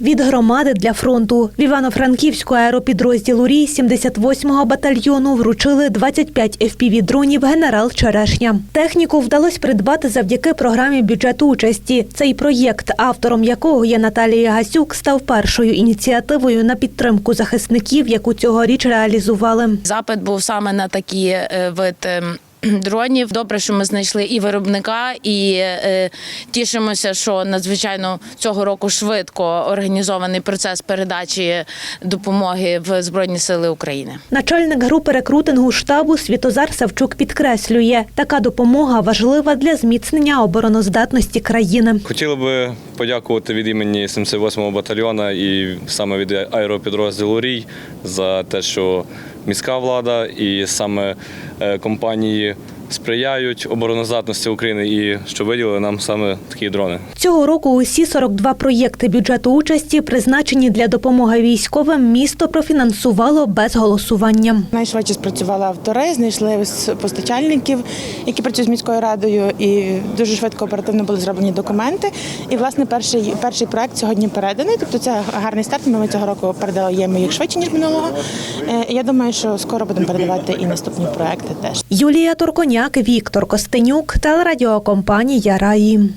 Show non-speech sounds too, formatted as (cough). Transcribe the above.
Від громади для фронту в Івано-Франківську аеропідрозділу РІ 78-го батальйону вручили 25 FPV-дронів генерал Черешня. Техніку вдалося придбати завдяки програмі бюджету участі. Цей проєкт, автором якого є Наталія Гасюк, став першою ініціативою на підтримку захисників, яку цьогоріч реалізували. Запит був саме на такі е, вид. (clears throat) Дронів добре, що ми знайшли і виробника, і е, тішимося, що надзвичайно цього року швидко організований процес передачі допомоги в Збройні Сили України. Начальник групи рекрутингу штабу Світозар Савчук підкреслює, така допомога важлива для зміцнення обороноздатності країни. Хотіли би подякувати від імені 78-го батальйона і саме від аеропідрозділу Рій за те, що міська влада і саме е, компанії сприяють обороноздатності України і що виділили нам саме такі дрони. Цього року усі 42 проєкти бюджету участі, призначені для допомоги військовим, місто профінансувало без голосування. Найшвидше спрацювали автори, знайшли постачальників, які працюють з міською радою, і дуже швидко оперативно були зроблені документи. І власне перший перший проект сьогодні переданий. Тобто це гарний старт. Ми цього року передаємо їх швидше ніж минулого. Е, Я думаю, що скоро будемо передавати і наступні проекти теж. Юлія Торконяк, Віктор Костенюк, телерадіокомпанія Раї.